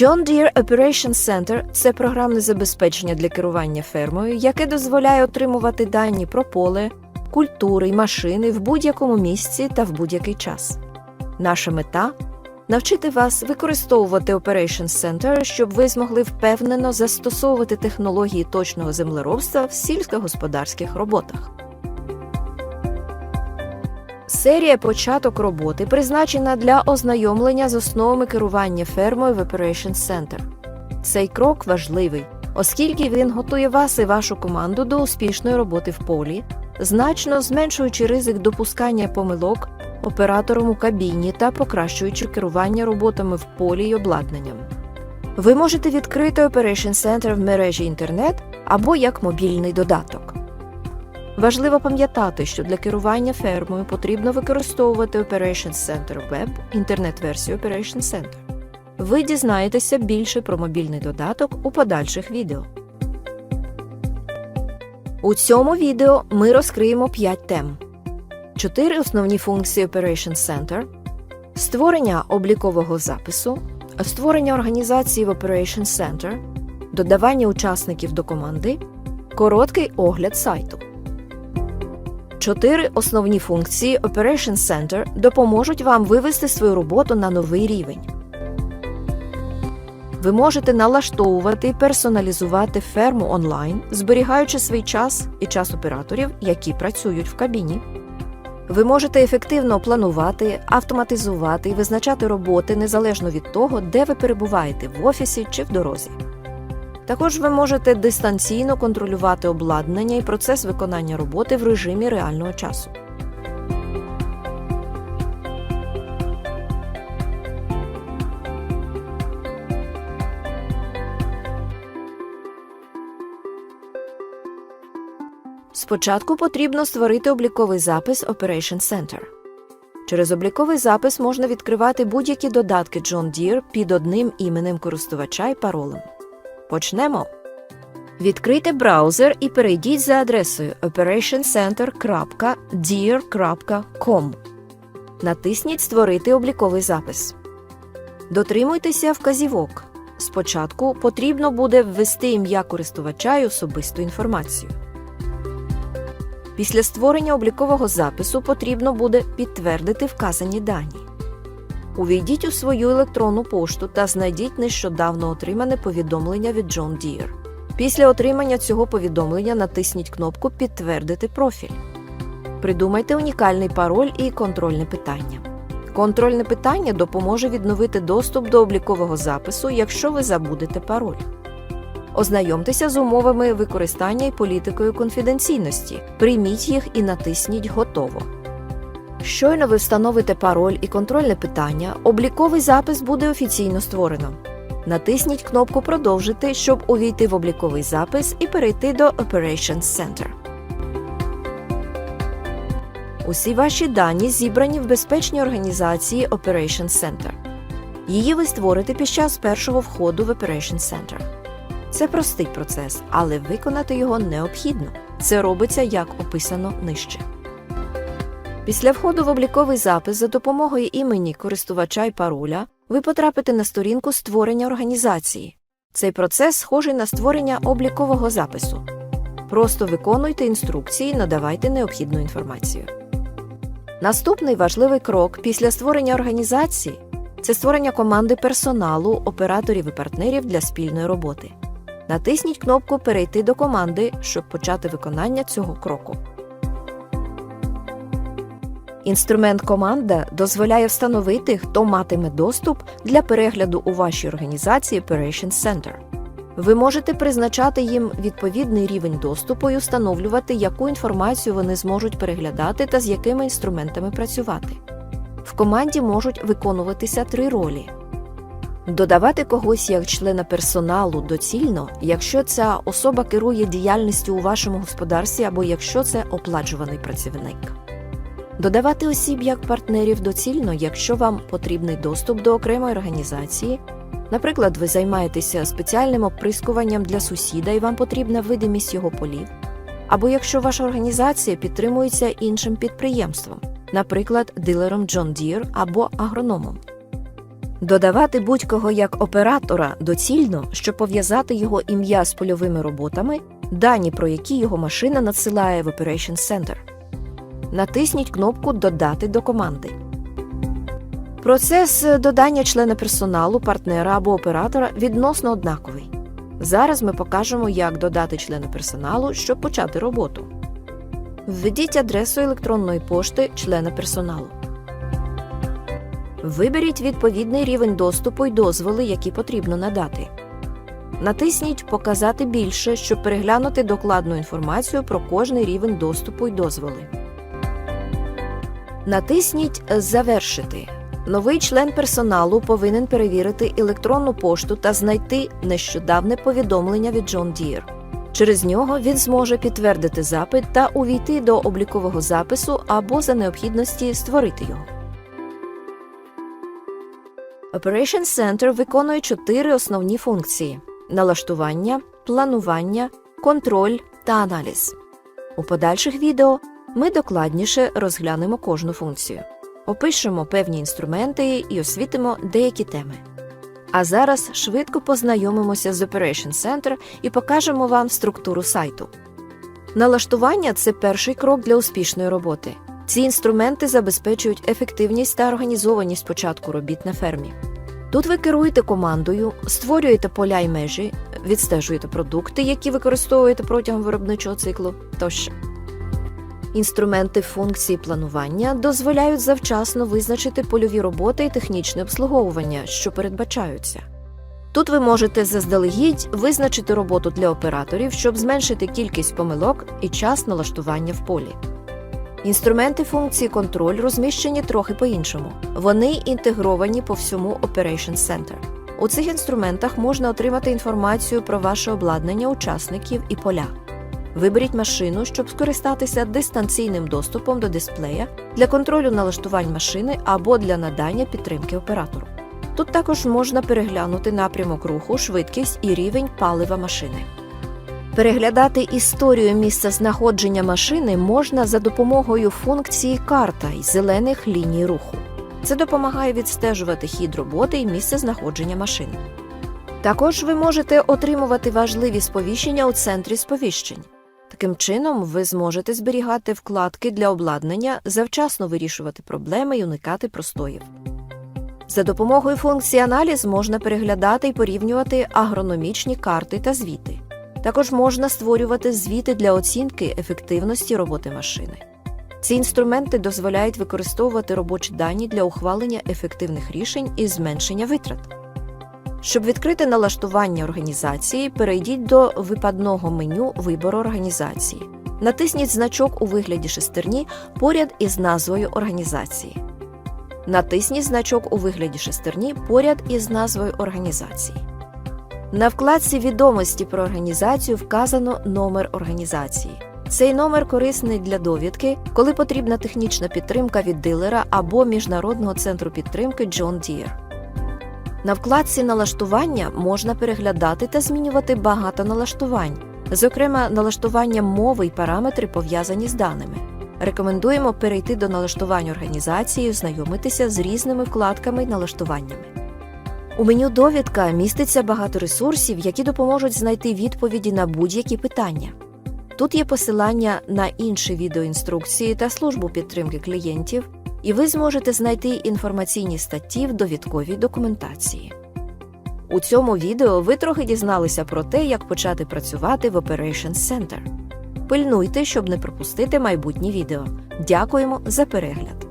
John Deere Operation Center – це програмне забезпечення для керування фермою, яке дозволяє отримувати дані про поле, культури й машини в будь-якому місці та в будь-який час. Наша мета навчити вас використовувати Operation Center, щоб ви змогли впевнено застосовувати технології точного землеробства в сільськогосподарських роботах. Серія початок роботи призначена для ознайомлення з основами керування фермою в Operation Center. Цей крок важливий, оскільки він готує вас і вашу команду до успішної роботи в полі, значно зменшуючи ризик допускання помилок оператором у кабіні та покращуючи керування роботами в полі й обладнанням. Ви можете відкрити Operation Center в мережі інтернет або як мобільний додаток. Важливо пам'ятати, що для керування фермою потрібно використовувати Operation Center Web, інтернет-версію Operation Center. Ви дізнаєтеся більше про мобільний додаток у подальших відео. У цьому відео ми розкриємо 5 тем: 4 основні функції Operation Center, створення облікового запису, створення організації в Operation Center, додавання учасників до команди, короткий огляд сайту. Чотири основні функції Operation Center допоможуть вам вивести свою роботу на новий рівень. Ви можете налаштовувати і персоналізувати ферму онлайн, зберігаючи свій час і час операторів, які працюють в кабіні. Ви можете ефективно планувати, автоматизувати і визначати роботи незалежно від того, де ви перебуваєте в офісі чи в дорозі. Також ви можете дистанційно контролювати обладнання і процес виконання роботи в режимі реального часу. Спочатку потрібно створити обліковий запис Operation Center. Через обліковий запис можна відкривати будь-які додатки John Deere під одним іменем користувача і паролем. Почнемо. Відкрийте браузер і перейдіть за адресою operationcenter.deer.com. Натисніть Створити обліковий запис. Дотримуйтеся вказівок. Спочатку потрібно буде ввести ім'я користувача і особисту інформацію. Після створення облікового запису потрібно буде підтвердити вказані дані. Увійдіть у свою електронну пошту та знайдіть нещодавно отримане повідомлення від John Deere. Після отримання цього повідомлення натисніть кнопку Підтвердити профіль. Придумайте унікальний пароль і контрольне питання. Контрольне питання допоможе відновити доступ до облікового запису, якщо ви забудете пароль. Ознайомтеся з умовами використання і політикою конфіденційності. Прийміть їх і натисніть Готово. Щойно ви встановите пароль і контрольне питання, обліковий запис буде офіційно створено. Натисніть кнопку Продовжити, щоб увійти в обліковий запис і перейти до Operations Center. Усі ваші дані зібрані в безпечній організації Operation Center. Її ви створите під час першого входу в Operation Center. Це простий процес, але виконати його необхідно. Це робиться як описано нижче. Після входу в обліковий запис за допомогою імені користувача і пароля ви потрапите на сторінку створення організації. Цей процес схожий на створення облікового запису. Просто виконуйте інструкції, надавайте необхідну інформацію. Наступний важливий крок після створення організації це створення команди персоналу, операторів і партнерів для спільної роботи. Натисніть кнопку Перейти до команди, щоб почати виконання цього кроку. Інструмент команда дозволяє встановити, хто матиме доступ для перегляду у вашій організації Operation Center. Ви можете призначати їм відповідний рівень доступу і встановлювати, яку інформацію вони зможуть переглядати та з якими інструментами працювати. В команді можуть виконуватися три ролі: додавати когось як члена персоналу доцільно, якщо ця особа керує діяльністю у вашому господарстві або якщо це оплачуваний працівник. Додавати осіб як партнерів доцільно, якщо вам потрібний доступ до окремої організації. Наприклад, ви займаєтеся спеціальним оприскуванням для сусіда і вам потрібна видимість його полів. Або якщо ваша організація підтримується іншим підприємством, наприклад, дилером John Deere або агрономом. Додавати будь-кого як оператора доцільно, щоб пов'язати його ім'я з польовими роботами, дані про які його машина надсилає в Operation Center. Натисніть кнопку Додати до команди. Процес додання члена персоналу, партнера або оператора відносно однаковий. Зараз ми покажемо, як додати члена персоналу, щоб почати роботу. Введіть адресу електронної пошти члена персоналу. Виберіть відповідний рівень доступу й дозволи, які потрібно надати. Натисніть Показати більше, щоб переглянути докладну інформацію про кожний рівень доступу й дозволи. Натисніть Завершити. Новий член персоналу повинен перевірити електронну пошту та знайти нещодавне повідомлення від John Deere. Через нього він зможе підтвердити запит та увійти до облікового запису або за необхідності створити його. Operation Center виконує чотири основні функції: налаштування, планування, контроль та аналіз. У подальших відео ми докладніше розглянемо кожну функцію, опишемо певні інструменти і освітимо деякі теми. А зараз швидко познайомимося з Operation Center і покажемо вам структуру сайту. Налаштування це перший крок для успішної роботи. Ці інструменти забезпечують ефективність та організованість початку робіт на фермі. Тут ви керуєте командою, створюєте поля й межі, відстежуєте продукти, які використовуєте протягом виробничого циклу тощо. Інструменти функції планування дозволяють завчасно визначити польові роботи і технічне обслуговування, що передбачаються. Тут ви можете заздалегідь визначити роботу для операторів, щоб зменшити кількість помилок і час налаштування в полі. Інструменти функції контроль розміщені трохи по-іншому. Вони інтегровані по всьому Operation Center. У цих інструментах можна отримати інформацію про ваше обладнання учасників і поля. Виберіть машину, щоб скористатися дистанційним доступом до дисплея для контролю налаштувань машини або для надання підтримки оператору. Тут також можна переглянути напрямок руху, швидкість і рівень палива машини. Переглядати історію місця знаходження машини можна за допомогою функції карта й зелених ліній руху. Це допомагає відстежувати хід роботи і місце знаходження машини. Також ви можете отримувати важливі сповіщення у центрі сповіщень. Таким чином, ви зможете зберігати вкладки для обладнання, завчасно вирішувати проблеми і уникати простоїв. За допомогою функції аналіз можна переглядати і порівнювати агрономічні карти та звіти. Також можна створювати звіти для оцінки ефективності роботи машини. Ці інструменти дозволяють використовувати робочі дані для ухвалення ефективних рішень і зменшення витрат. Щоб відкрити налаштування організації, перейдіть до випадного меню вибору організації. Натисніть значок у вигляді шестерні поряд із назвою організації. Натисніть значок у вигляді шестерні поряд із назвою організації. На вкладці відомості про організацію вказано номер організації. Цей номер корисний для довідки, коли потрібна технічна підтримка від дилера або Міжнародного центру підтримки John Deere. На вкладці налаштування можна переглядати та змінювати багато налаштувань, зокрема, налаштування мови й параметри пов'язані з даними. Рекомендуємо перейти до налаштувань організації, знайомитися з різними вкладками й налаштуваннями. У меню довідка міститься багато ресурсів, які допоможуть знайти відповіді на будь-які питання. Тут є посилання на інші відеоінструкції та службу підтримки клієнтів, і ви зможете знайти інформаційні статті в довідковій документації. У цьому відео ви трохи дізналися про те, як почати працювати в Operation Center. Пильнуйте, щоб не пропустити майбутні відео. Дякуємо за перегляд!